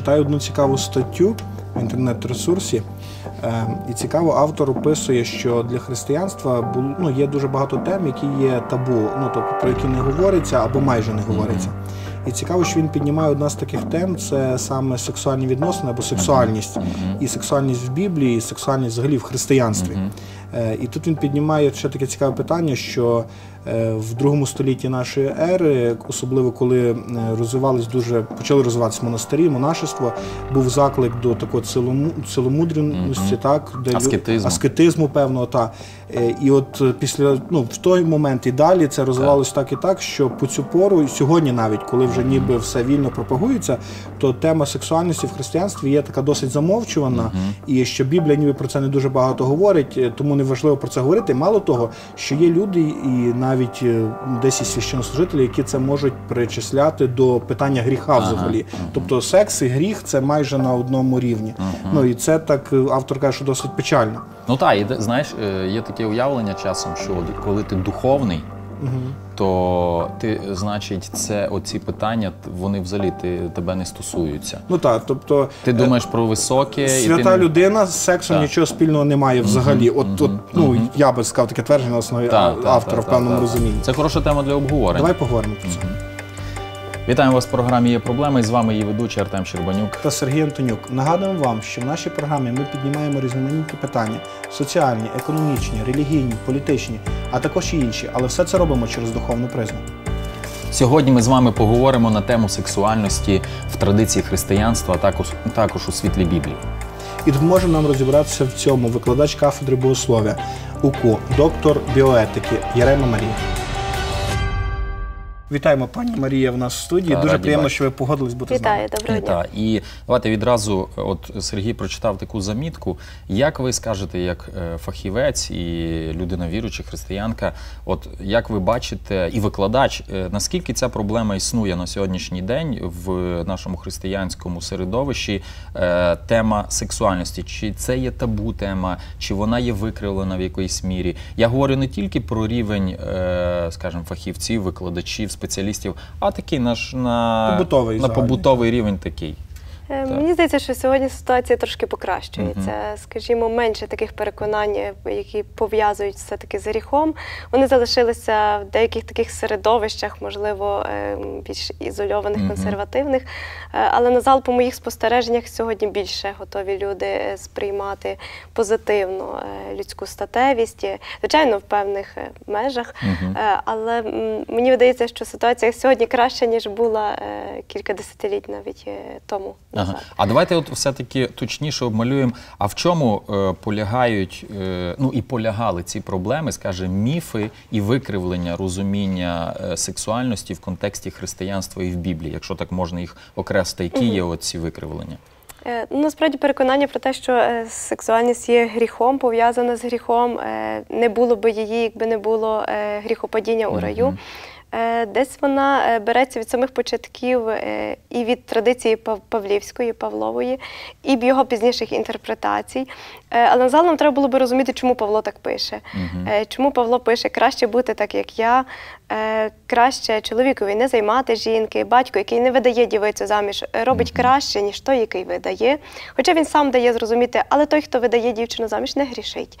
читаю одну цікаву статтю в інтернет-ресурсі. Е, І цікаво, автор описує, що для християнства ну, є дуже багато тем, які є табу, ну тобто про які не говориться або майже не говориться. І цікаво, що він піднімає одна з таких тем це саме сексуальні відносини або сексуальність. І сексуальність в Біблії, і сексуальність взагалі в християнстві. Е, І тут він піднімає ще таке цікаве питання, що в другому столітті нашої ери, особливо коли е, розвивались дуже почали розвиватися монастирі, монашество, був заклик до такого цілому, ціломудреності, так де Аскетизму. аскетизму певного та Е, і от е, після ну в той момент і далі це розвивалось так і так, що по цю пору і сьогодні, навіть коли вже ніби все вільно пропагується, то тема сексуальності в християнстві є така досить замовчувана, і що Біблія ніби про це не дуже багато говорить, е, тому не важливо про це говорити. Мало того, що є люди, і навіть е, десь і священнослужителі, які це можуть причисляти до питання гріха взагалі. Тобто секс і гріх це майже на одному рівні. Ну і це так е, автор каже, що досить печально. Ну так, і знаєш, е, є таке уявлення часом, що коли ти духовний, то ти, значить, це оці питання, вони взагалі ти, тебе не стосуються. Ну так, тобто Ти думаєш про високе, і Свята ти людина з сексом Так. нічого спільного не має взагалі. От, от ну я би сказав таке твердження на основі Та, а- та, автора та, в певному розумінні. Це хороша тема для обговорення. Давай поговоримо про це. Вітаємо вас в програмі Є проблеми. І з вами її ведучий Артем Щербанюк. Та Сергій Антонюк. Нагадуємо вам, що в нашій програмі ми піднімаємо різноманітні питання: соціальні, економічні, релігійні, політичні, а також і інші. Але все це робимо через духовну призму. Сьогодні ми з вами поговоримо на тему сексуальності в традиції християнства, а також, також у світлі Біблії. І допоможе нам розібратися в цьому викладач кафедри богослов'я УКУ, доктор біоетики Ярема Марія. Вітаємо, пані Марія, в нас в студії. Та, Дуже раді приємно, бачити. що ви погодились бути з нами. Вітаю, доброго дня. Так, і давайте відразу, от Сергій прочитав таку замітку. Як ви скажете, як е, фахівець і людина віруюча, християнка, от як ви бачите, і викладач, е, наскільки ця проблема існує на сьогоднішній день в нашому християнському середовищі? Е, Тема сексуальності, чи це є табу тема, чи вона є викривлена в якоїсь мірі? Я говорю не тільки про рівень, скажімо, фахівців, викладачів, спеціалістів, а такий наш на Побутовий на побутовий рівень такий. Е, Так. Мені здається, що сьогодні ситуація трошки покращується. Скажімо, менше таких переконань, е, які пов'язують все-таки з гріхом. Вони залишилися в деяких таких середовищах, можливо, е, більш ізольованих, Мгм. консервативних. Але на зал, по моїх спостереженнях, сьогодні більше готові люди сприймати позитивно людську статевість, звичайно, в певних межах. Е, Але мені видається, що ситуація сьогодні краща, ніж була кілька десятиліть навіть тому. Ага. А давайте от все-таки точніше обмалюємо. А в чому е, полягають, е, ну і полягали ці проблеми, скажімо, міфи і викривлення розуміння е, сексуальності в контексті християнства і в Біблії, якщо так можна їх окреслити, які є оці викривлення? Е, ну, Насправді переконання про те, що е, сексуальність є гріхом, пов'язана з гріхом, е, не було би її, якби не було е, гріхопадіння у раю. Мгм. Е, Десь вона е, береться від самих початків е, і від традиції Пав- Павлівської, Павлової, і в його пізніших інтерпретацій. Е, Але назал нам треба було би розуміти, чому Павло так пише. Е, Чому Павло пише краще бути так, як я, е, краще чоловікові не займати жінки, батько, який не видає дівицю заміж, е, робить краще, ніж той, який видає. Хоча він сам дає зрозуміти, але той, хто видає дівчину заміж, не грішить.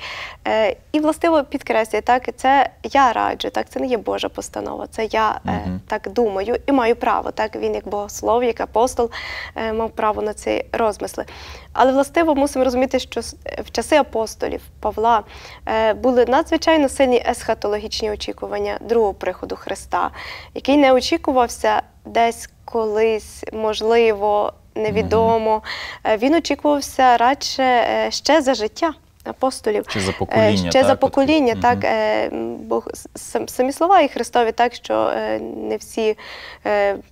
Е, І властиво підкреслює, так, це я раджу, так, це не є Божа постанова, це я е, так думаю і маю право. Так, він як богослов, як апостол е, мав право на ці розмисли. Але властиво мусимо розуміти, що в часи апостолів Павла е, були надзвичайно сильні есхатологічні очікування другого приходу Христа, який не очікувався десь колись, можливо, невідомо. Е, Він очікувався радше е, ще за життя. Апостолів Чи за Е, покоління? ще так, за покоління, Мгм. так м, бо самі слова і Христові, так що е, не всі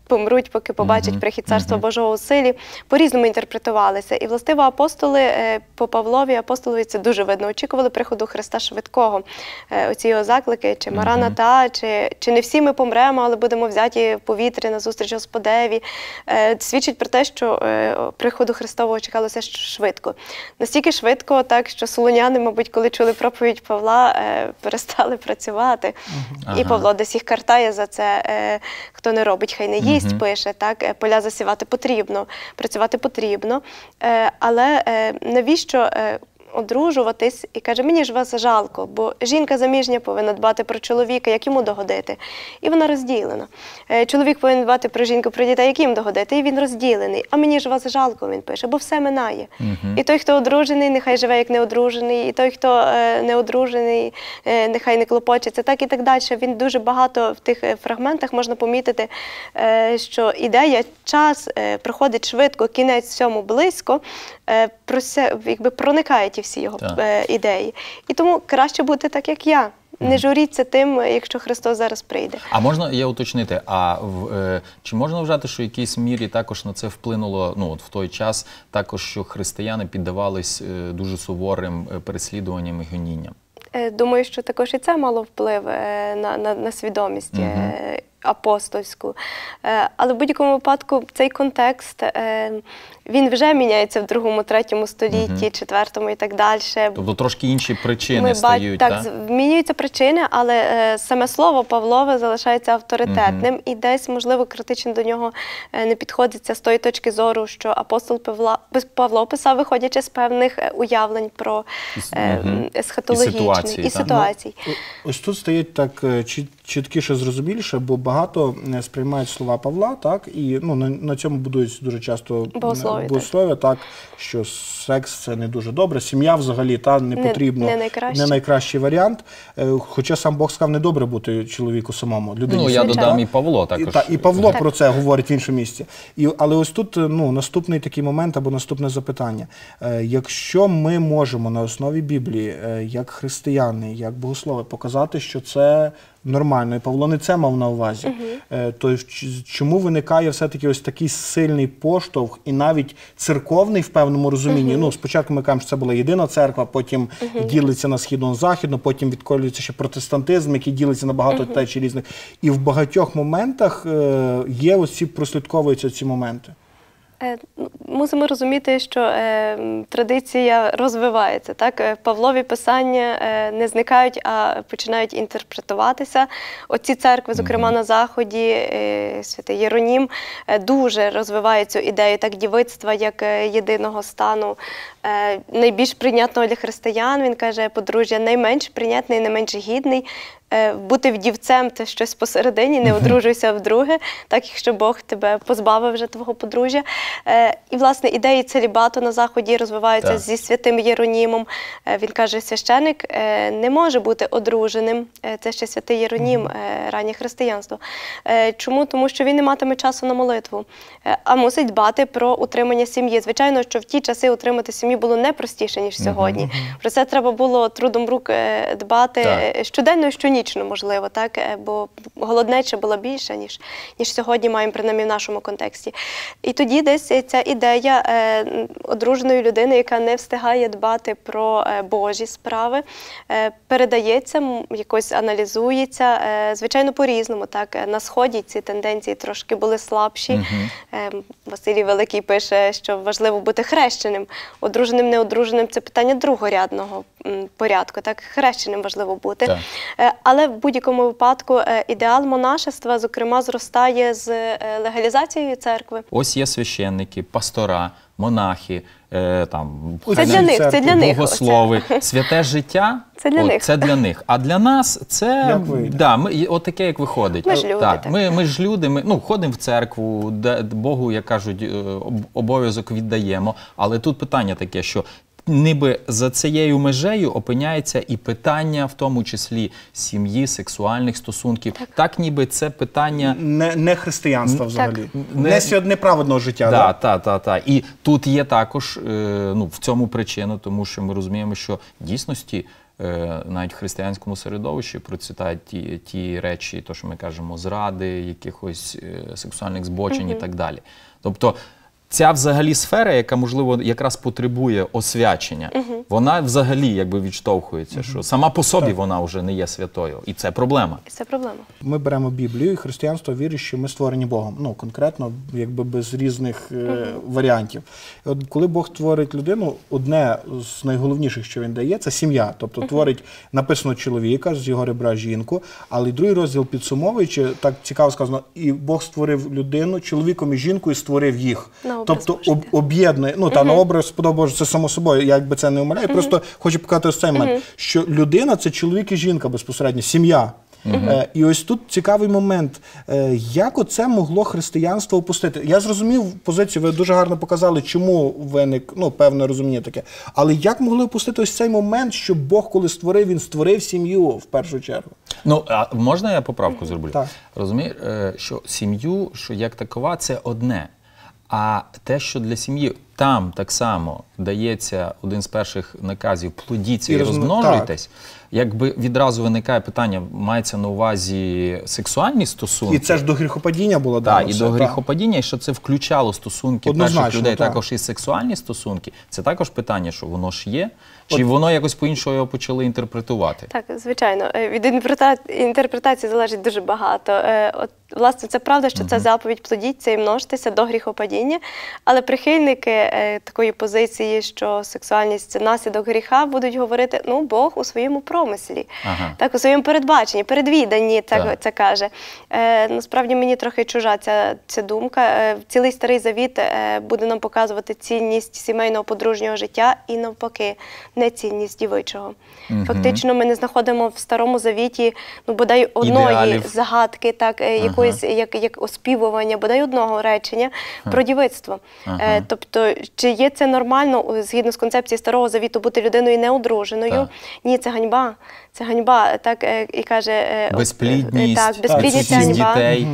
помруть, поки побачать Мгм, прихід царства мгм. Божого у силі. По-різному інтерпретувалися. І властиво апостоли по Павлові, апостолові це дуже видно. Очікували приходу Христа швидкого. Оці його заклики, чи Мгм. Мараната, чи, чи не всі ми помремо, але будемо взяті в повітря на зустріч Господеві. Свідчить про те, що приходу Христового чекалося швидко. Настільки швидко, так що солоняни мабуть, коли чули проповідь Павла, е, перестали працювати. Ага. І Павло десь їх картає за це. е, Хто не робить, хай не їсть, угу. пише. Так, Е, поля засівати потрібно, працювати потрібно. Е, Але е, навіщо? Одружуватись і каже, мені ж вас жалко, бо жінка заміжня повинна дбати про чоловіка, як йому догодити. І вона розділена. Е, Чоловік повинен дбати про жінку, про дітей, як їм догодити, і він розділений. А мені ж вас жалко, він пише, бо все минає. Мгм. І той, хто одружений, нехай живе як неодружений, і той, хто е, не одружений, е, нехай не клопочеться, так і так далі. Він дуже багато в тих фрагментах можна помітити, що ідея, час проходить швидко, кінець всьому близько, якби проникає ті всі його Так. е, ідеї. І тому краще бути так, як я. Не журіться тим, якщо Христос зараз прийде. А можна я уточнити? А в е, чи можна вважати, що в якійсь мірі також на це вплинуло? Ну от в той час, також що християни піддавались е, дуже суворим е, переслідуванням і гонінням? Е, Думаю, що також і це мало вплив е, на, на, на свідомість е, апостольську. Е, Але в будь-якому випадку цей контекст е, він вже міняється в другому, третьому столітті, четвертому і так далі. Тобто трошки інші причини Ми стають, так, та? змінюються причини, але е, саме слово Павлове залишається авторитетним і десь, можливо, критично до нього не підходиться з тої точки зору, що апостол Павла, Павло писав, виходячи з певних уявлень про Із- е, мгм. есхатологічні І ситуації, і так. ситуацій. О- Ось тут стає так е, чіт- чіткіше, зрозуміліше, бо багато е, сприймають слова Павла, так, і ну, на, на цьому будують дуже часто Богослов'я, так. так, що секс це не дуже добре, сім'я взагалі та, не Не- потрібно, не найкраще. не найкращий варіант. Е, Хоча сам Бог сказав, не добре бути чоловіку самому. Людині Ну, я самій, додам так. і Павло І, також. та, і Павло Так. про це говорить в іншому місці. І, але ось тут е, ну, наступний такий момент або наступне запитання. Якщо ми можемо на основі Біблії, як християни, як богослови, показати, що це нормально, і Павло не це мав на увазі, е, то чому виникає все-таки ось такий сильний поштовх і навіть церковний в певному розумінні? Ну, спочатку ми кажемо, що це була єдина церква, потім ділиться на східно-західну, потім відколюється ще протестантизм, який ділиться на багато течій різних. І в багатьох моментах е, є ось ці прослідковуються ці моменти. Е, Мусимо розуміти, що е, традиція розвивається. Так? Е, Павлові писання е, не зникають, а починають інтерпретуватися. Оці церкви, зокрема на Заході, е, святий Єронім, е, дуже розвиває цю ідею так, дівицтва як єдиного стану, найбільш прийнятного для християн. Він каже, подружжя найменш прийнятний, найменш гідний. Е, Бути вдівцем це щось посередині, не одружуйся вдруге, так якщо Бог тебе позбавив вже твого подружжя. Е, І власне ідеї целібату на заході розвиваються Так. зі святим Єронімом. Е, Він каже, священик не може бути одруженим. Це ще святий Єронім, раннє християнство. Чому? Тому що він не матиме часу на молитву, а мусить дбати про утримання сім'ї. Звичайно, що в ті часи утримати сім'ю було не простіше, ніж сьогодні. Про це треба було трудом рук дбати Так. щоденно і щонічно, можливо, так? Е, бо голоднеча була більша, ніж, ніж сьогодні маємо, принаймні в нашому контексті. І тоді десь ця ідея е, одруженої людини, яка не встигає дбати про е, Божі справи, передається, якось аналізується, звичайно, по-різному. Так? На Сході ці тенденції трошки були слабші. Е, Василій Великий пише, що важливо бути хрещеним. Одруженим, неодруженим це питання другорядного порядку. Так, хрещеним важливо бути. Так. Але в будь-якому випадку е, ідеал монашества, зокрема, зростає з е, легалізацією церкви. Ось є священники, пастора, монахи, е, там Це для них, це для них. богослови. Святе життя Це для от, них. Це для них. А для нас це Як вийде. да, ми, от таке, як виходить. Ми ж люди, Так, так. Ми, ми ж люди, ми ну, ходимо в церкву, де Богу, як кажуть, об- обов'язок віддаємо. Але тут питання таке, що. Ніби за цією межею опиняється і питання, в тому числі сім'ї, сексуальних стосунків. Так, ніби це питання Не, не християнства взагалі. Не- Не, не неправедного життя. Да, Да? та, та, та. І тут є також е, ну, в цьому причина, тому що ми розуміємо, що в дійсності е, навіть в християнському середовищі процвітають ті, ті речі, то, що ми кажемо, зради, якихось е, сексуальних збочень і так далі. Тобто. Ця взагалі сфера, яка можливо якраз потребує освячення, Вона взагалі якби відштовхується, що сама по собі вона вже не є святою, і це проблема. Це проблема. Ми беремо Біблію, і християнство вірить, що ми створені Богом. Ну конкретно, якби без різних е, варіантів. І от коли Бог творить людину, одне з найголовніших, що він дає, це сім'я. Тобто творить написано чоловіка з його ребра жінку, але й другий розділ підсумовуючи, так цікаво сказано, і Бог створив людину чоловіком і жінкою створив їх. Образ тобто об, об'єднує. Ну та на образ подобається це само собою, як би це не омиляє. Просто хочу показати ось цей момент, що людина це чоловік і жінка безпосередньо, сім'я. Е, і ось тут цікавий момент, е, як оце могло християнство опустити. Я зрозумів позицію, ви дуже гарно показали, чому виник ну, певне розуміння таке. Але як могли опустити ось цей момент, що Бог, коли створив, він створив сім'ю в першу чергу? Ну а можна я поправку зроблю? Так. Розумієш, е, що сім'ю, що як такова, це одне. А те, що для сім'ї там так само дається один з перших наказів плодіться і, І розмножуйтесь, так. якби відразу виникає питання, мається на увазі сексуальні стосунки. І це ж до гріхопадіння було Так, і все, до так. гріхопадіння, і що це включало стосунки Однозначно, перших людей, так. також і сексуальні стосунки. Це також питання, що воно ж є, чи воно якось по-іншому його почали інтерпретувати? Так, звичайно, Е, від інтерпрета- інтерпретації залежить дуже багато. Е, От, власне, це правда, що це заповідь плодіться і множитися до гріхопадіння, але прихильники е, такої позиції, що сексуальність це наслідок гріха, будуть говорити: ну, Бог у своєму промислі, Ага. так, у своєму передбаченні, передвіданні, так, Так. це каже. Е, насправді мені трохи чужа ця, ця думка. Цілий старий завіт буде нам показувати цінність сімейного подружнього життя і навпаки, нецінність дівичого. Фактично, ми не знаходимо в старому завіті ну, бодай одної Ідеалів. загадки, так, е, якоїсь як, як оспівування, бодай одного речення про дівицтво. Ага. Е, тобто, чи є це нормально згідно з концепцією старого завіту бути людиною неодруженою? Так. Ні, це ганьба. Це ганьба, так е, і каже Безплідність, так, безплідність це ганьба. дітей.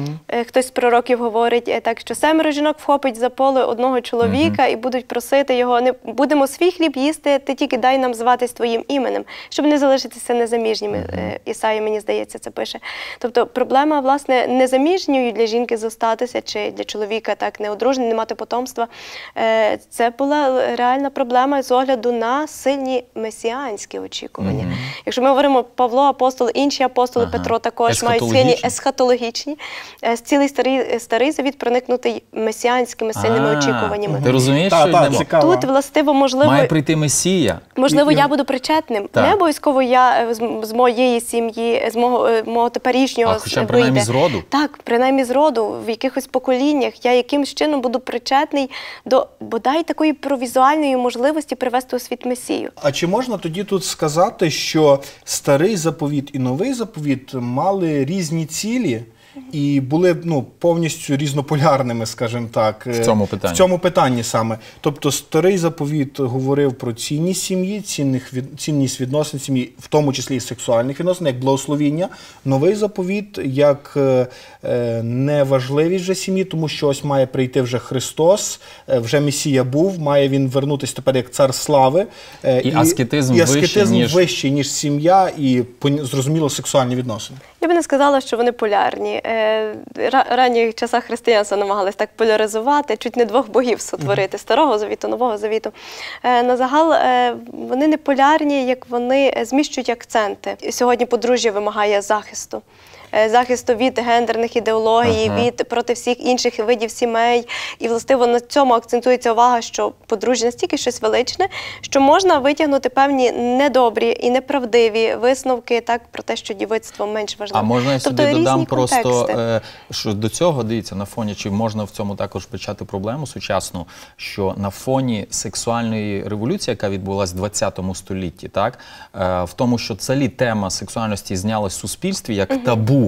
Хтось з пророків говорить так, що семеро жінок вхопить за поле одного чоловіка і будуть просити його. Не будемо свій хліб їсти, ти тільки дай нам зватись твоїм іменем, щоб не залишитися незаміжніми. Е, Ісаї, мені здається, це пише. Тобто проблема, власне, незаміжньою для жінки зостатися, чи для чоловіка так неодружений, не мати потомства. Е, Це була реальна проблема з огляду на сильні месіанські очікування. Якщо ми говоримо Павло, апостол, інші апостоли, Ага. Петро також мають сильні Есхатологічні. Е, Цілий старий, старий завіт проникнутий месіанськими сильними очікуваннями. Ти розумієш, що. Тут, властиво, можливо, Має прийти Месія. Можливо, І- я буду причетним. Так. Не обов'язково я е, з, з моєї сім'ї, з мого, е, мого теперішнього А хоча вийде. принаймні з роду. Так, принаймні з роду, в якихось поколіннях я якимсь чином буду причетний до бодай такої провізуальної можливості привести у світ Месію. А чи можна тоді тут сказати, що старий заповіт і новий заповіт мали різні цілі? І були ну повністю різнополярними, скажімо так, В цьому питанні. В цьому питанні саме. Тобто, старий заповіт говорив про цінність сім'ї, цінних від, цінність відносин сім'ї, в тому числі і сексуальних відносин, як благословіння. Новий заповіт як е, е, неважливість вже сім'ї, тому що ось має прийти вже Христос, е, вже Месія був, має він вернутися тепер як цар слави. е, І аскетизм і вищий, ніж- вищий, ніж сім'я, і зрозуміло сексуальні відносини. Я би не сказала, що вони полярні. Е, ранніх часах християнства намагались так поляризувати, чуть не двох богів сотворити старого завіту, нового завіту. назагал на загал е, вони не полярні, як вони е, зміщують акценти. Сьогодні подружжя вимагає захисту. Е, Захисту від гендерних ідеологій, Ага. від проти всіх інших видів сімей. І властиво на цьому акцентується увага, що подружжя настільки щось величне, що можна витягнути певні недобрі і неправдиві висновки так про те, що дівицтво менш важливе. А можна я тобто, сюди додам просто, контексти. е, що до цього дивіться на фоні, чи можна в цьому також почати проблему сучасну, що на фоні сексуальної революції, яка відбулася в 20 столітті, так е, в тому, що взагалі тема сексуальності знялась в суспільстві як табу,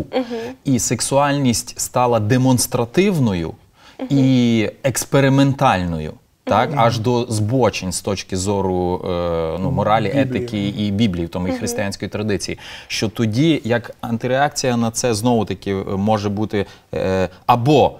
і сексуальність стала демонстративною і експериментальною. Так, аж до збочень з точки зору е, ну, моралі, Біблії. етики і Біблії, в тому і християнської традиції. Що тоді, як антиреакція на це знову таки е, може бути е, або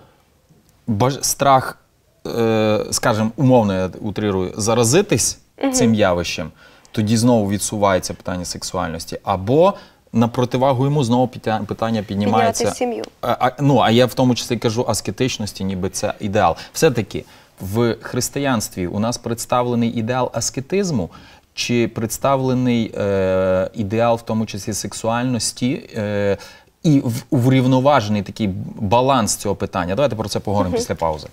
баж- страх, е, скажімо, умовно я утрирую, заразитись цим явищем, тоді знову відсувається питання сексуальності, або на противагу йому знову питання піднімається. Підняти сім'ю. А, ну, а я в тому числі кажу аскетичності, ніби це ідеал. Все-таки в християнстві у нас представлений ідеал аскетизму, чи представлений е, ідеал, в тому числі сексуальності, е, і в, врівноважений такий баланс цього питання? Давайте про це поговоримо після паузи.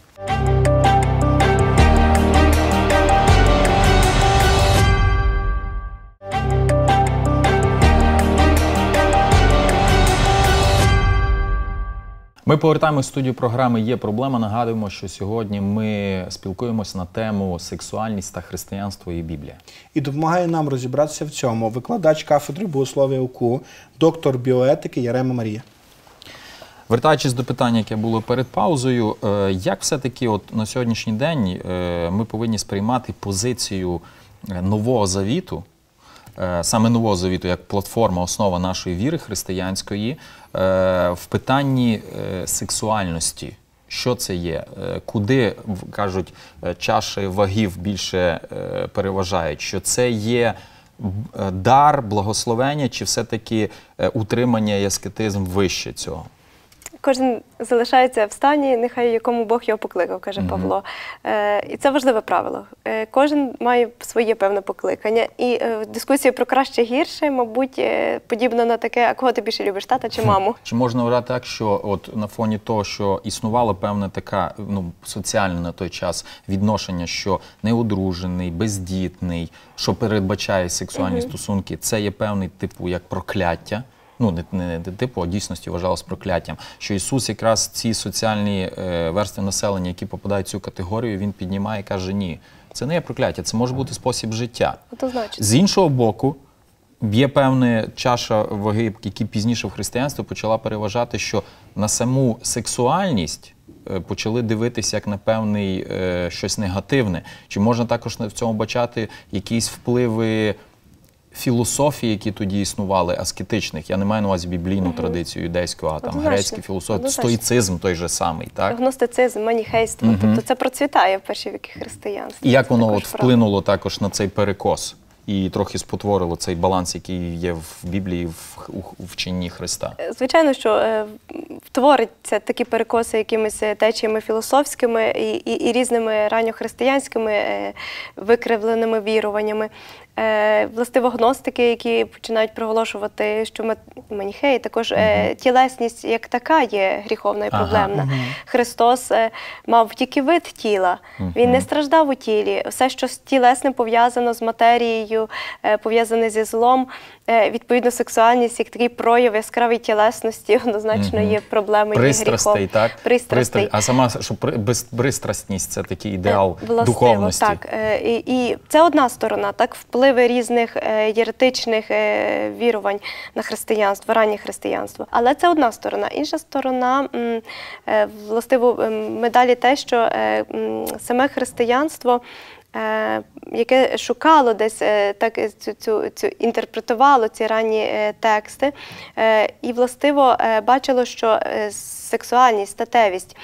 Ми повертаємось в студію програми Є проблема. Нагадуємо, що сьогодні ми спілкуємося на тему сексуальність та християнство і Біблія. І допомагає нам розібратися в цьому викладач кафедри богослов'я УКУ, доктор біоетики Ярема Марія. Вертаючись до питання, яке було перед паузою, е, як все-таки от на сьогоднішній день е, ми повинні сприймати позицію е, нового завіту, саме нового завіту, як платформа, основа нашої віри християнської, е, в питанні е, сексуальності. Що це є? Е, Куди кажуть е, чаші вагів більше е, переважають? Що це є е, дар, благословення, чи все-таки е, утримання і вище цього? Кожен залишається в стані, нехай якому Бог його покликав, каже Павло. Е, і це важливе правило. Е, кожен має своє певне покликання. І е, в дискусії про краще гірше, мабуть, е, подібно на таке, а кого ти більше любиш, тата чи маму? Чи можна вважати так, що от на фоні того, що існувала певна така ну соціальне на той час відношення, що неодружений, бездітний, що передбачає сексуальні стосунки, це є певний типу як прокляття. Ну, не, не, не типу, а дійсності вважалось прокляттям. Що Ісус якраз ці соціальні е, верстви населення, які попадають в цю категорію, він піднімає і каже: ні, це не є прокляття, це може бути спосіб життя. Однозначно. З іншого боку, є певна чаша ваги, які пізніше в християнстві почала переважати, що на саму сексуальність е, почали дивитися як на певний е, щось негативне. Чи можна також в цьому бачати якісь впливи філософії, які тоді існували, аскетичних? Я не маю на увазі біблійну традицію юдейську, а там грецькі філософії, стоїцизм той же самий, так? Гностицизм, маніхейство. Тобто це процвітає в перші віки християнства. І як воно от правда. вплинуло також на цей перекос і трохи спотворило цей баланс, який є в Біблії в, у, у вченні Христа? Звичайно, що е, твориться такі перекоси якимись е, течіями філософськими і, і, і різними ранньохристиянськими е, викривленими віруваннями. Е, властиво гностики, які починають проголошувати, що ма- маніхеї також е, тілесність як така є гріховна і Ага. проблемна. Христос е, мав тільки вид тіла, він не страждав у тілі. Все, що з тілесним пов'язано з матерією, пов'язане зі злом, відповідно, сексуальність як такий прояв яскравої тілесності, однозначно є проблемою. Пристрастей, гріхом. так? Пристрастей. А сама що при- без- це такий ідеал Е, властиво, духовності. Так, е, і, і це одна сторона, так, впливи різних е, єретичних е, вірувань на християнство, раннє християнство. Але це одна сторона. Інша сторона, е, властиво, медалі те, що е, саме християнство. Е, Яке шукало десь е, так е, цю, цю, цю інтерпретувало ці ранні тексти, і властиво бачило, що сексуальність, статевість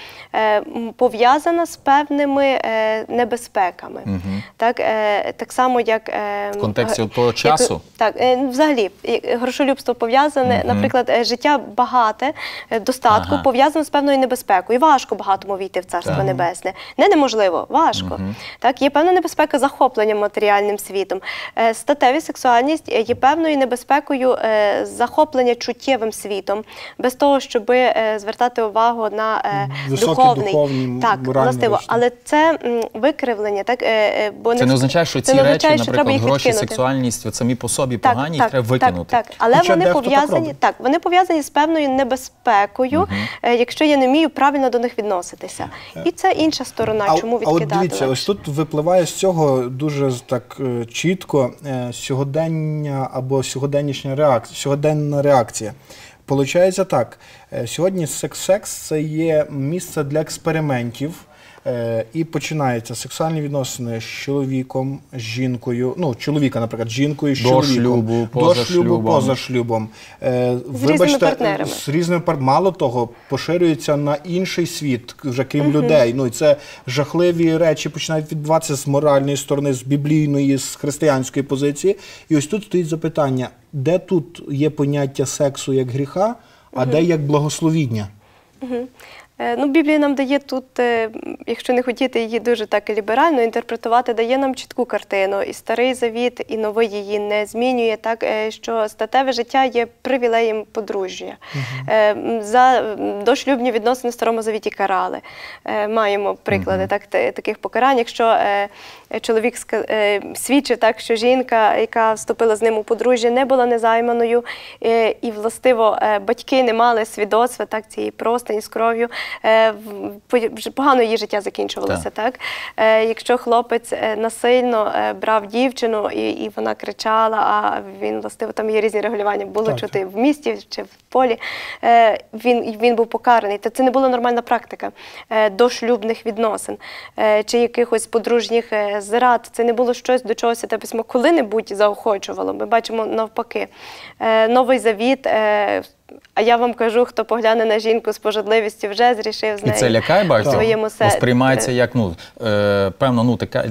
пов'язана з певними е, небезпеками. Мгм. Так, е, так само, як е, В контексті того як- часу? так, е, ну, взагалі, і грошолюбство пов'язане, Мгм. наприклад, е, життя багате, е, достатку Ага. пов'язано з певною небезпекою. Важко багатому війти в царство Так. небесне. Не неможливо, важко. Мгм. Так, є певна небезпека захоплення матеріальним світом. Е, Статеві сексуальність е, є певною небезпекою е, захоплення чуттєвим світом, без того, щоб звертати увагу на е, Високі духовний. духовні, так, властиво. речі. Але це м, викривлення, так, е, е, бо Це не означає, що ці речі, означає, що наприклад, гроші, відкинути. сексуальність от самі по собі погані, їх треба викинути. Так, так. Але Хоча вони так пов'язані, так, вони пов'язані з певною небезпекою, е, якщо я не вмію правильно до них відноситися. І це інша сторона, А, чому а от дивіться, ось тут випливає з цього дуже так е, чітко е, сьогодення або сьогоденнішня реакція, сьогоденна реакція. Получається так, е, сьогодні секс-секс це є місце для експериментів. Е, І починаються сексуальні відносини з чоловіком, з жінкою, ну чоловіка, наприклад, з жінкою, з До чоловіком, шлюбу, до поза шлюбу, шлюбом. поза шлюбом. Е, З різними партнерами. з різними пар... Мало того, поширюється на інший світ, вже крім людей. Ну і це жахливі речі починають відбуватися з моральної сторони, з біблійної, з християнської позиції. І ось тут стоїть запитання: де тут є поняття сексу як гріха, а де як благословіння? Е, Ну, Біблія нам дає тут, е, якщо не хотіти її дуже так ліберально інтерпретувати, дає нам чітку картину. І старий завіт, і новий її не змінює, так е, що статеве життя є привілеєм подружжя. Е, м, За дошлюбні відносини в старому завіті карали. Е, Маємо приклади так, таких покарань. Якщо е, чоловік е, свідчив так, що жінка, яка вступила з ним у подружжя, не була незайманою, е, і властиво е, батьки не мали свідоцтва так цієї простині з кров'ю. Е, Погано її життя закінчувалося. Так. так Якщо хлопець е, насильно е, брав дівчину і, і вона кричала, а він властиво там є різні регулювання, було Так, чути в місті чи в полі. е, Він, він був покараний. Та це не була нормальна практика е, дошлюбних відносин е, чи якихось подружніх зрад. Це не було щось, до чого те письмо коли-небудь заохочувало. Ми бачимо навпаки. Новий завіт. А я вам кажу, хто погляне на жінку з пожадливістю, вже зрішив з І нею. це лякає багатьох? своєму серці. сприймається як ну е, певно, ну така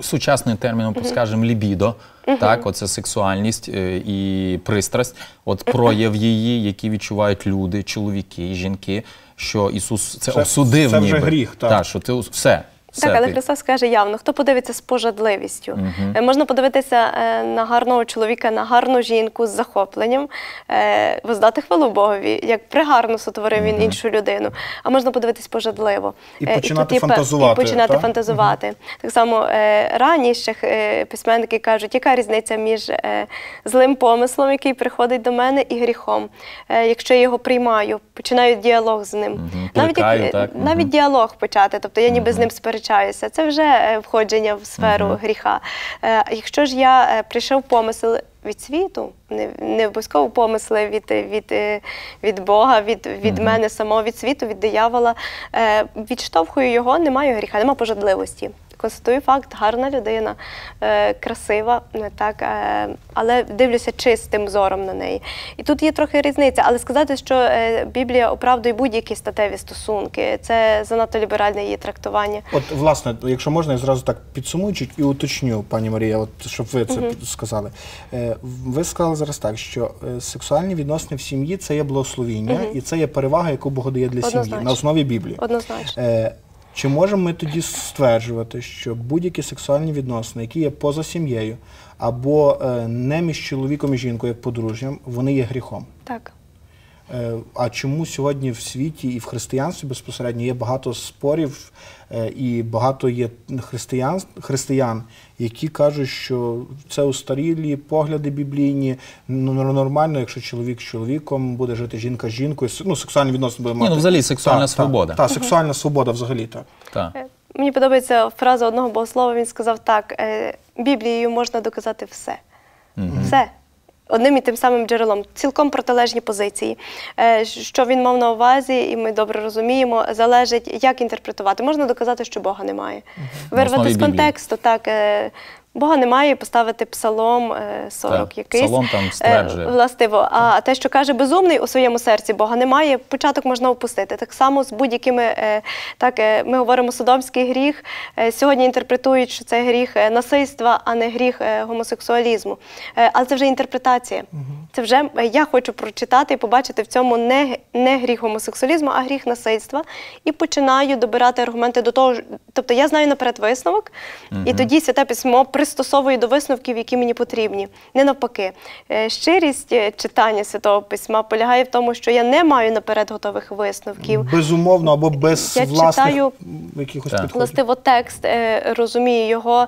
сучасним терміном, скажімо, лібідо. Так, оце сексуальність е, і пристрасть, от прояв її, які відчувають люди, чоловіки, жінки, що Ісус це, Це- осудив це вже ніби. гріх, так. що ти все. Так, але. Христос каже явно, хто подивиться з пожадливістю. Е, Можна подивитися е, на гарного чоловіка, на гарну жінку з захопленням, е, воздати хвалу Богові, як пригарно сотворив він іншу людину. А можна подивитись пожадливо. І починати тут фантазувати, І починати так? фантазувати. Так само е, рані ще е, письменники кажуть, яка різниця між злим помислом, який приходить до мене, і гріхом. Якщо я його приймаю, починаю діалог з ним. Навіть, Плекаю, як- так? навіть діалог почати, тобто я ніби з ним сперечаюся. Це вже е, входження в сферу гріха. Е, Якщо ж я е, прийшов помисел від світу, не, не обов'язково помисли від, від, від Бога, від, від мене самого, від світу, від диявола, відштовхую його, немає гріха, немає пожадливості. Констатую факт, гарна людина, е, красива, так, е, але дивлюся чистим зором на неї. І тут є трохи різниця, але сказати, що е, Біблія оправдує будь-які статеві стосунки, це занадто ліберальне її трактування. От, власне, якщо можна, я зразу так підсумую чуть і уточню, пані Марія, от щоб ви це сказали. Е, Ви сказали зараз так, що сексуальні відносини в сім'ї це є благословіння, і це є перевага, яку Бог дає для сім'ї на основі Біблії. Однозначно. Чи можемо ми тоді стверджувати, що будь-які сексуальні відносини, які є поза сім'єю, або е, не між чоловіком і жінкою як подружжям, вони є гріхом? Так. Е, А чому сьогодні в світі і в християнстві безпосередньо є багато спорів е, і багато є християн, християн, які кажуть, що це устарілі погляди біблійні. Ну нормально, якщо чоловік з чоловіком буде жити жінка з жінкою, ну сексуальні відносини буде Ні, ну, взагалі сексуальна Так, свобода. Так, сексуальна свобода взагалі так. Так. Е, Мені подобається фраза одного богослова. Він сказав так: Біблією можна доказати все. Все. Одним і тим самим джерелом, цілком протилежні позиції. Е, Що він мав на увазі, і ми добре розуміємо, залежить, як інтерпретувати. Можна доказати, що Бога немає. Вирвати з контексту, так. Е, Бога немає, і поставити псалом е, 40 Так, якийсь. Псалом там Е, стверджує. Властиво, а те, що каже безумний у своєму серці, Бога немає, початок можна опустити. Так само з будь-якими, е, так е, ми говоримо содомський гріх. е, Сьогодні інтерпретують, що це гріх е, насильства, а не гріх е, гомосексуалізму. Е, Але це вже інтерпретація. Це вже е, я хочу прочитати і побачити в цьому не, не гріх гомосексуалізму, а гріх насильства. І починаю добирати аргументи до того. Тобто я знаю наперед висновок, і тоді святе письмо пристосовую до висновків, які мені потрібні. Не навпаки. Е, Щирість е, читання святого письма полягає в тому, що я не маю наперед готових висновків. Безумовно, або без Я власних читаю якихось Так. підходів. Властиво текст розумію його.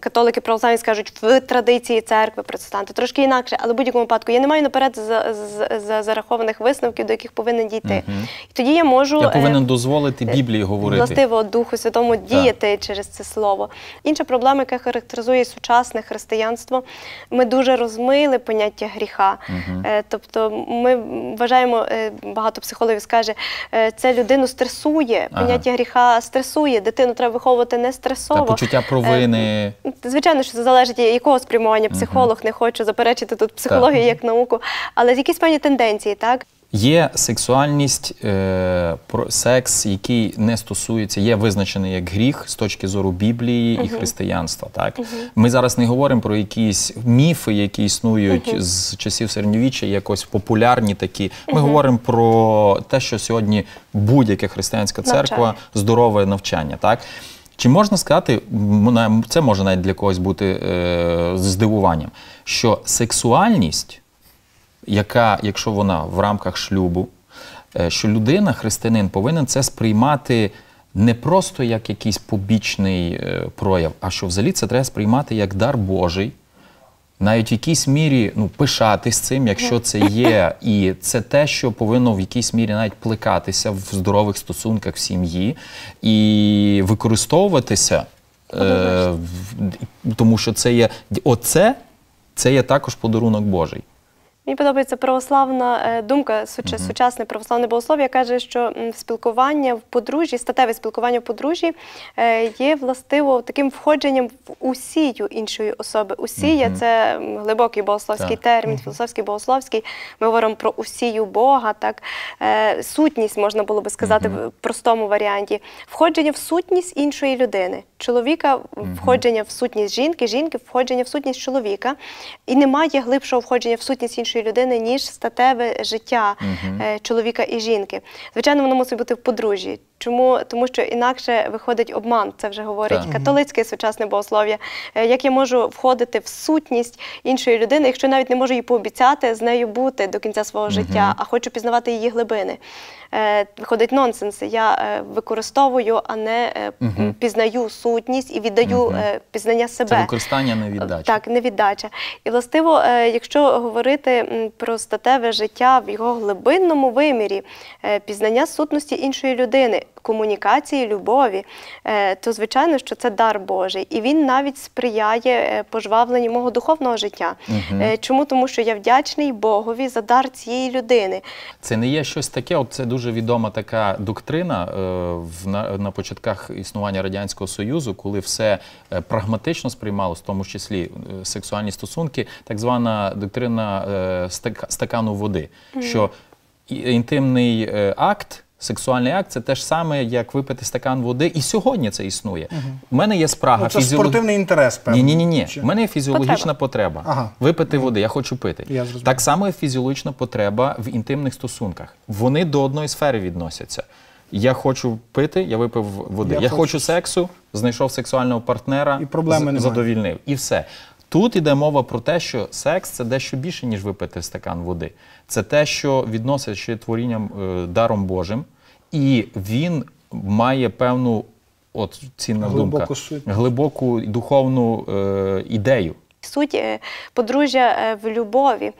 Католики православні скажуть в традиції церкви протестанти. Трошки інакше, але в будь-якому випадку я не маю наперед за, за, за зарахованих висновків, до яких повинен дійти. І тоді я можу Я е, повинен дозволити Біблії говорити. властиво Духу Святому діяти через це слово. Інша проблема, яка характеризує сучасне християнство, ми дуже розмили поняття гріха. Е, Тобто, ми вважаємо, е, багато психологів скаже, е, це людину стресує. Ага. Поняття гріха стресує. Дитину треба виховувати не стресово. Та почуття провини. Е, Звичайно, що це залежить, якого спрямування психолог, не хочу заперечити тут психологію Так. як науку, але якісь певні тенденції, так? Є сексуальність, е, про секс, який не стосується, є визначений як гріх з точки зору Біблії і християнства. Так ми зараз не говоримо про якісь міфи, які існують з часів середньовіччя, якось популярні такі. Ми говоримо про те, що сьогодні будь-яка християнська церква Навчання. здорове навчання. Так чи можна сказати, це може навіть для когось бути е, здивуванням, що сексуальність яка, якщо вона в рамках шлюбу, е, що людина, християнин, повинен це сприймати не просто як якийсь побічний е, прояв, а що взагалі це треба сприймати як дар Божий. Навіть в якійсь мірі ну, пишатись цим, якщо це є, і це те, що повинно в якійсь мірі навіть плекатися в здорових стосунках в сім'ї і використовуватися, е, тому що це є оце, це є також подарунок Божий. Мені подобається православна е, думка, сучасне православне богослов'я каже, що спілкування в подружжі, статеве спілкування в подружжі е, є властиво таким входженням в усію іншої особи. Усія це глибокий богословський Так. термін, філософський богословський. Ми говоримо про усію Бога, так Е, сутність можна було би сказати в простому варіанті. Входження в сутність іншої людини. Чоловіка входження в сутність жінки, жінки входження в сутність чоловіка. І немає глибшого входження в сутність іншої людини, ніж статеве життя угу. чоловіка і жінки. Звичайно, воно мусить бути в подружжі. Чому? Тому що інакше виходить обман, це вже говорить Так. католицьке сучасне богослов'я. Е, Як я можу входити в сутність іншої людини, якщо навіть не можу їй пообіцяти з нею бути до кінця свого життя, а хочу пізнавати її глибини. Е, Виходить нонсенс. Я е, використовую, а не м, пізнаю сутність і віддаю е, пізнання себе. Це використання не віддача. Так, невіддача. І властиво, якщо говорити про статеве життя в його глибинному вимірі, пізнання сутності іншої людини, комунікації, любові, е, то звичайно, що це дар Божий, і він навіть сприяє е, пожвавленню мого духовного життя. Е, Чому? Тому що я вдячний Богові за дар цієї людини. Це не є щось таке. От це дуже відома така доктрина в на, на початках існування радянського союзу, коли все прагматично сприймалось, в тому числі сексуальні стосунки, так звана доктрина стакану води, що інтимний акт. Сексуальний акт це те ж саме, як випити стакан води, і сьогодні це існує. У мене є спрага Ну, це фізіолог- спортивний інтерес, певно. Ні, ні, ні. Чи- У мене є фізіологічна потреба. Ага. Випити води, я хочу пити. Я. Так само є фізіологічна потреба в інтимних стосунках. Вони до одної сфери відносяться. Я хочу пити, я випив води. Я, Я хочу... хочу сексу, знайшов сексуального партнера, І проблеми з- задовільнив. І все. Тут іде мова про те, що секс це дещо більше, ніж випити стакан води. Це те, що відносить ще творінням е, даром Божим, і він має певну от цінна Глибоку думка, суть. глибоку духовну е, ідею. Суть е, подружжя е, в любові,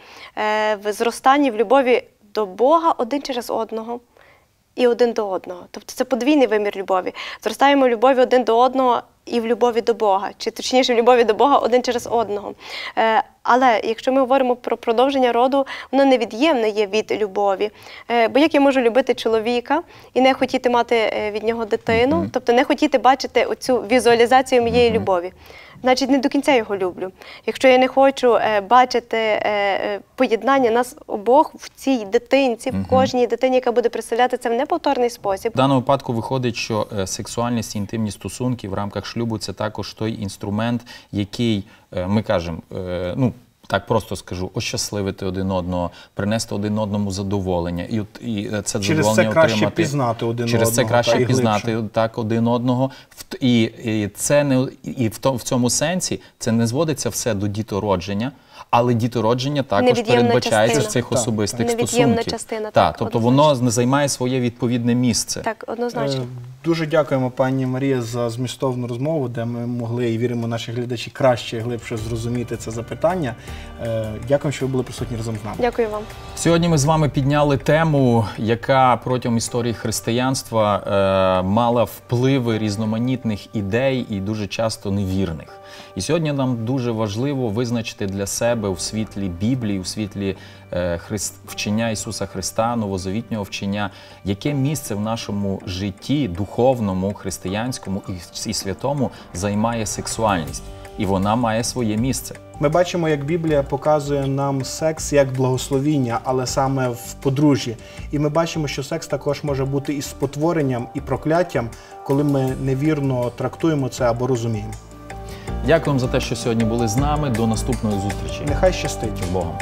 в зростанні в любові до Бога один через одного і один до одного. Тобто це подвійний вимір любові. Зростаємо в любові один до одного і в любові до Бога, чи точніше в любові до Бога один через одного. Е, Але якщо ми говоримо про продовження роду, воно невід'ємне є від любові. Е, Бо як я можу любити чоловіка і не хотіти мати е, від нього дитину, тобто не хотіти бачити оцю візуалізацію моєї любові. Значить, не до кінця його люблю. Якщо я не хочу е, бачити е, е, поєднання нас обох в цій дитинці, в кожній дитині, яка буде представляти це в неповторний спосіб. В даному випадку виходить, що сексуальність і інтимні стосунки в рамках шлюбу це також той інструмент, який ми кажемо, ну. Так просто скажу, ощасливити один одного, принести один одному задоволення, і, і е, це Через задоволення це краще отримати. пізнати один Через це одного, краще та, і пізнати глибше. так один одного. І, і це не і в, то- в цьому сенсі це не зводиться все до дітородження, але дітородження також передбачається в цих Так, особистих так. Невід'ємна стосунків. частина, так, тобто однозначно. воно займає своє відповідне місце. Так, однозначно. Е, Дуже дякуємо, пані Марія, за змістовну розмову, де ми могли і віримо, наші глядачі краще і глибше зрозуміти це запитання. Е, Дякуємо, що ви були присутні разом з нами. Дякую вам. Сьогодні ми з вами підняли тему, яка протягом історії християнства е, мала впливи різноманітних ідей і дуже часто невірних. І сьогодні нам дуже важливо визначити для себе себе у світлі Біблії, в світлі е, Христ, вчення Ісуса Христа, новозавітнього вчення, яке місце в нашому житті, духовному, християнському і, і святому займає сексуальність, і вона має своє місце. Ми бачимо, як Біблія показує нам секс як благословіння, але саме в подружжі. І ми бачимо, що секс також може бути і спотворенням, і прокляттям, коли ми невірно трактуємо це або розуміємо. Дякую вам за те, що сьогодні були з нами. До наступної зустрічі. Нехай щастить з Богом.